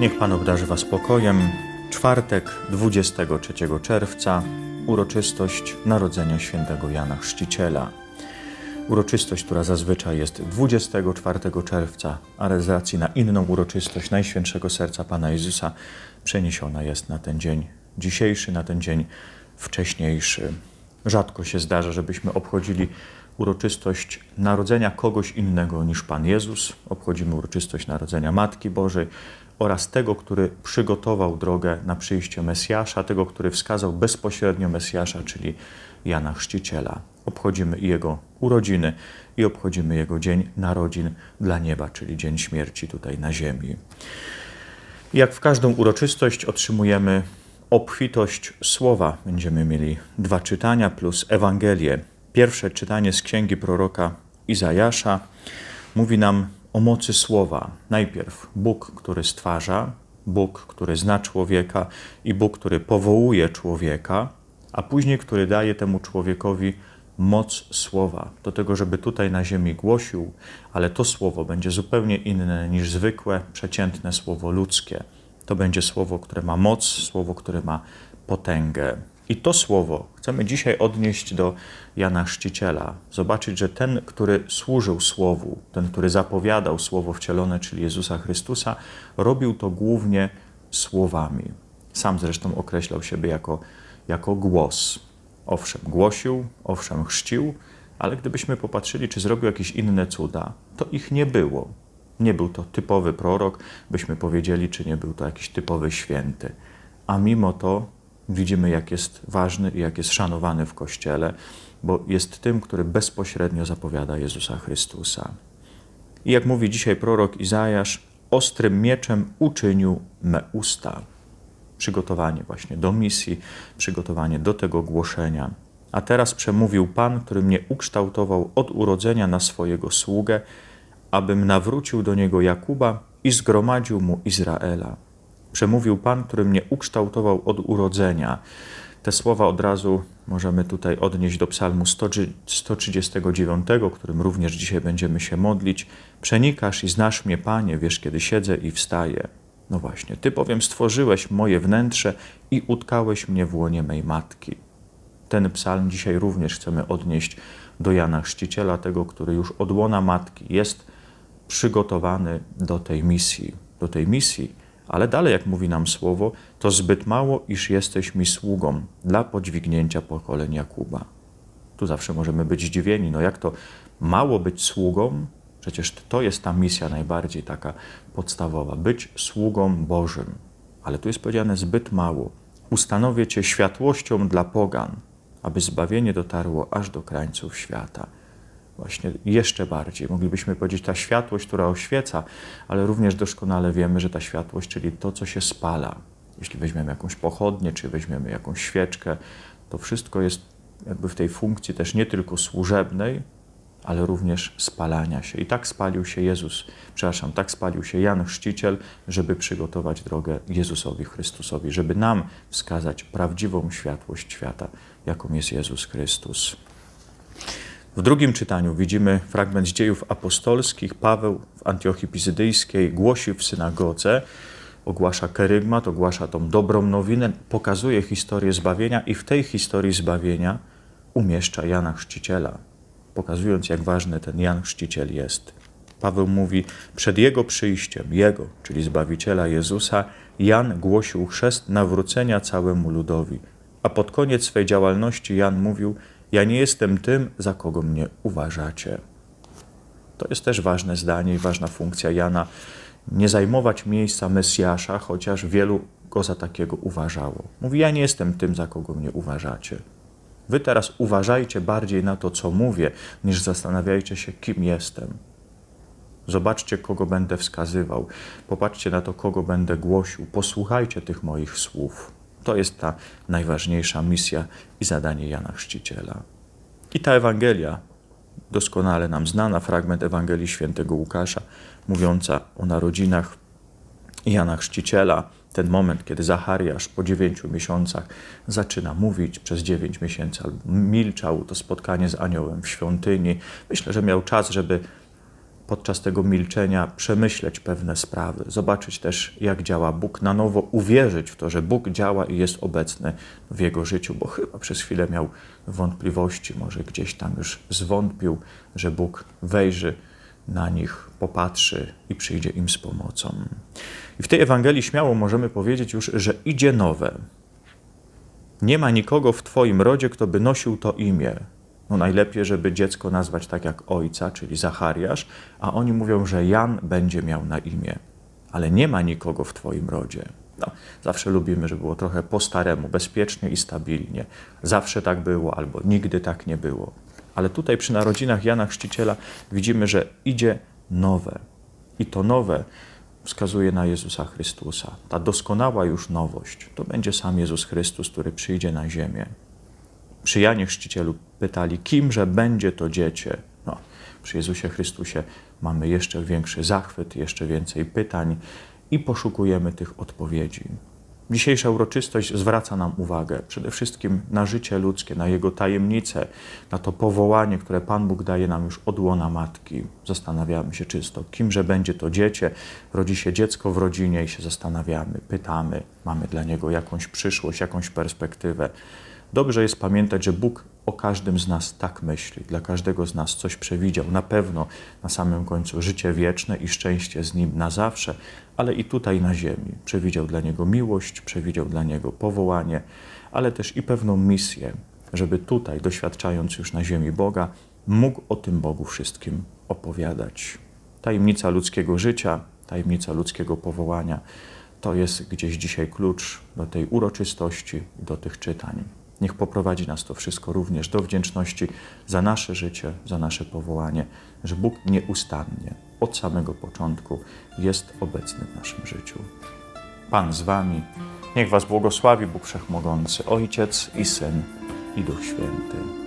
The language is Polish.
Niech Pan obdarzy Was spokojem. Czwartek, 23 czerwca, uroczystość Narodzenia Świętego Jana Chrzciciela. Uroczystość, która zazwyczaj jest 24 czerwca, ale z racji na inną uroczystość Najświętszego Serca Pana Jezusa przeniesiona jest na ten dzień dzisiejszy, na ten dzień wcześniejszy. Rzadko się zdarza, żebyśmy obchodzili uroczystość narodzenia kogoś innego niż Pan Jezus. Obchodzimy uroczystość narodzenia Matki Bożej oraz tego, który przygotował drogę na przyjście Mesjasza, tego, który wskazał bezpośrednio Mesjasza, czyli Jana Chrzciciela. Obchodzimy jego urodziny, i obchodzimy jego dzień narodzin dla nieba, czyli dzień śmierci tutaj na ziemi. Jak w każdą uroczystość otrzymujemy obfitość słowa. Będziemy mieli dwa czytania plus Ewangelię. Pierwsze czytanie z księgi proroka Izajasza mówi nam o mocy słowa. Najpierw Bóg, który stwarza, Bóg, który zna człowieka i Bóg, który powołuje człowieka, a później, który daje temu człowiekowi moc słowa, do tego, żeby tutaj na ziemi głosił, ale to słowo będzie zupełnie inne niż zwykłe, przeciętne słowo ludzkie. To będzie słowo, które ma moc, słowo, które ma potęgę. I to słowo chcemy dzisiaj odnieść do Jana Chrzciciela. Zobaczyć, że ten, który służył słowu, ten, który zapowiadał słowo wcielone, czyli Jezusa Chrystusa, robił to głównie słowami. Sam zresztą określał siebie jako, jako głos. Owszem, głosił, owszem, chrzcił, ale gdybyśmy popatrzyli, czy zrobił jakieś inne cuda, to ich nie było. Nie był to typowy prorok, byśmy powiedzieli, czy nie był to jakiś typowy święty. A mimo to widzimy, jak jest ważny i jak jest szanowany w Kościele, bo jest tym, który bezpośrednio zapowiada Jezusa Chrystusa. I jak mówi dzisiaj prorok Izajasz, ostrym mieczem uczynił me usta. Przygotowanie właśnie do misji, przygotowanie do tego głoszenia. A teraz przemówił Pan, który mnie ukształtował od urodzenia na swojego sługę, abym nawrócił do niego Jakuba i zgromadził mu Izraela. Przemówił Pan, który mnie ukształtował od urodzenia. Te słowa od razu możemy tutaj odnieść do Psalmu 139, którym również dzisiaj będziemy się modlić. Przenikasz i znasz mnie, Panie, wiesz, kiedy siedzę i wstaję. No właśnie, Ty bowiem stworzyłeś moje wnętrze i utkałeś mnie w łonie mej matki. Ten psalm dzisiaj również chcemy odnieść do Jana Chrzciciela, tego, który już od łona matki jest przygotowany do tej misji. Do tej misji, ale dalej, jak mówi nam słowo, to zbyt mało, iż jesteś mi sługą dla podźwignięcia pokoleń Jakuba. Tu zawsze możemy być zdziwieni, no jak to mało być sługą? Przecież to jest ta misja najbardziej taka podstawowa być sługą Bożym. Ale tu jest powiedziane zbyt mało. Ustanowię Cię światłością dla pogan, aby zbawienie dotarło aż do krańców świata właśnie jeszcze bardziej. Moglibyśmy powiedzieć ta światłość, która oświeca, ale również doskonale wiemy, że ta światłość, czyli to, co się spala. Jeśli weźmiemy jakąś pochodnię, czy weźmiemy jakąś świeczkę, to wszystko jest jakby w tej funkcji też nie tylko służebnej, ale również spalania się. I tak spalił się Jezus, przepraszam, tak spalił się Jan Chrzciciel, żeby przygotować drogę Jezusowi Chrystusowi, żeby nam wskazać prawdziwą światłość świata, jaką jest Jezus Chrystus. W drugim czytaniu widzimy fragment z dziejów apostolskich. Paweł w Antiochii Pizydyjskiej głosi w synagodze, ogłasza kerygmat, ogłasza tą dobrą nowinę, pokazuje historię zbawienia i w tej historii zbawienia umieszcza Jana Chrzciciela, pokazując jak ważny ten Jan Chrzciciel jest. Paweł mówi, przed jego przyjściem, jego, czyli Zbawiciela Jezusa, Jan głosił chrzest nawrócenia całemu ludowi. A pod koniec swej działalności Jan mówił, ja nie jestem tym, za kogo mnie uważacie. To jest też ważne zdanie i ważna funkcja Jana. Nie zajmować miejsca Mesjasza, chociaż wielu go za takiego uważało. Mówi: Ja nie jestem tym, za kogo mnie uważacie. Wy teraz uważajcie bardziej na to, co mówię, niż zastanawiajcie się, kim jestem. Zobaczcie, kogo będę wskazywał. Popatrzcie na to, kogo będę głosił. Posłuchajcie tych moich słów. To jest ta najważniejsza misja i zadanie Jana Chrzciciela. I ta Ewangelia, doskonale nam znana, fragment Ewangelii świętego Łukasza, mówiąca o narodzinach Jana Chrzciciela, ten moment, kiedy Zachariasz po dziewięciu miesiącach zaczyna mówić przez dziewięć miesięcy, milczał to spotkanie z aniołem w świątyni. Myślę, że miał czas, żeby podczas tego milczenia przemyśleć pewne sprawy, zobaczyć też, jak działa Bóg, na nowo uwierzyć w to, że Bóg działa i jest obecny w jego życiu, bo chyba przez chwilę miał wątpliwości, może gdzieś tam już zwątpił, że Bóg wejrzy na nich, popatrzy i przyjdzie im z pomocą. I w tej Ewangelii śmiało możemy powiedzieć już, że idzie nowe. Nie ma nikogo w Twoim rodzie, kto by nosił to imię. No najlepiej, żeby dziecko nazwać tak jak ojca, czyli Zachariasz, a oni mówią, że Jan będzie miał na imię. Ale nie ma nikogo w Twoim rodzie. No, zawsze lubimy, żeby było trochę po staremu, bezpiecznie i stabilnie. Zawsze tak było, albo nigdy tak nie było. Ale tutaj przy narodzinach Jana Chrzciciela widzimy, że idzie nowe. I to nowe wskazuje na Jezusa Chrystusa. Ta doskonała już nowość to będzie sam Jezus Chrystus, który przyjdzie na ziemię. Przy Janie Chrzcicielu pytali, kimże będzie to dziecię? No, przy Jezusie Chrystusie mamy jeszcze większy zachwyt, jeszcze więcej pytań i poszukujemy tych odpowiedzi. Dzisiejsza uroczystość zwraca nam uwagę przede wszystkim na życie ludzkie, na jego tajemnice, na to powołanie, które Pan Bóg daje nam już od łona matki. Zastanawiamy się czysto, kimże będzie to dziecię. Rodzi się dziecko w rodzinie i się zastanawiamy, pytamy, mamy dla niego jakąś przyszłość, jakąś perspektywę. Dobrze jest pamiętać, że Bóg o każdym z nas tak myśli, dla każdego z nas coś przewidział. Na pewno na samym końcu życie wieczne i szczęście z Nim na zawsze, ale i tutaj na ziemi. Przewidział dla Niego miłość, przewidział dla Niego powołanie, ale też i pewną misję, żeby tutaj, doświadczając już na ziemi Boga, mógł o tym Bogu wszystkim opowiadać. Tajemnica ludzkiego życia, tajemnica ludzkiego powołania, to jest gdzieś dzisiaj klucz do tej uroczystości, do tych czytań. Niech poprowadzi nas to wszystko również do wdzięczności za nasze życie, za nasze powołanie, że Bóg nieustannie, od samego początku jest obecny w naszym życiu. Pan z Wami, niech Was błogosławi Bóg Wszechmogący, Ojciec i Syn i Duch Święty.